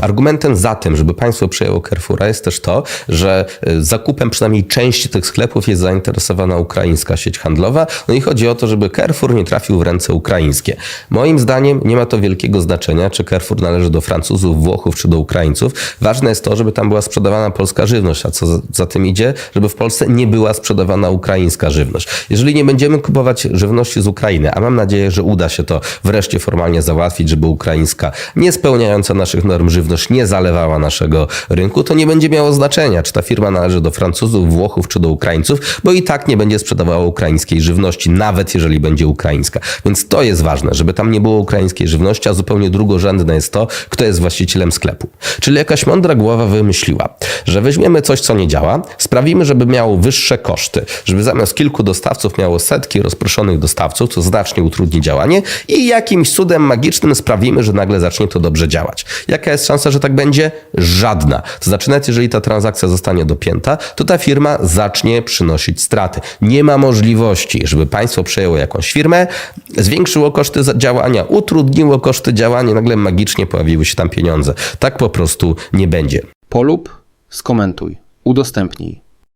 Argumentem za tym, żeby państwo przejęło Carrefoura jest też to, że y, zakupem przynajmniej części tych sklepów jest zainteresowana ukraińska sieć handlowa. No i chodzi o to, żeby Carrefour nie trafił w ręce ukraińskie. Moim zdaniem nie ma to wielkiego znaczenia, czy Carrefour należy do Francuzów, Włochów czy do Ukraińców. Ważne jest to, żeby tam była sprzedawana polska żywność, a co za- tym idzie, żeby w Polsce nie była sprzedawana ukraińska żywność. Jeżeli nie będziemy kupować żywności z Ukrainy, a mam nadzieję, że uda się to wreszcie formalnie załatwić, żeby ukraińska, nie spełniająca naszych norm żywność nie zalewała naszego rynku, to nie będzie miało znaczenia, czy ta firma należy do Francuzów, Włochów czy do Ukraińców, bo i tak nie będzie sprzedawała ukraińskiej żywności, nawet jeżeli będzie ukraińska. Więc to jest ważne, żeby tam nie było ukraińskiej żywności, a zupełnie drugorzędne jest to, kto jest właścicielem sklepu. Czyli jakaś mądra głowa wymyśliła, że weźmiemy coś, co nie działa, sprawimy, żeby miało wyższe koszty, żeby zamiast kilku dostawców miało setki rozproszonych dostawców, co znacznie utrudni działanie i jakimś cudem magicznym sprawimy, że nagle zacznie to dobrze działać. Jaka jest szansa, że tak będzie? Żadna. To znaczy, nawet jeżeli ta transakcja zostanie dopięta, to ta firma zacznie przynosić straty. Nie ma możliwości, żeby państwo przejęło jakąś firmę, zwiększyło koszty działania, utrudniło koszty działania, nagle magicznie pojawiły się tam pieniądze. Tak po prostu nie będzie. Polub, skomentuj, udostępnij.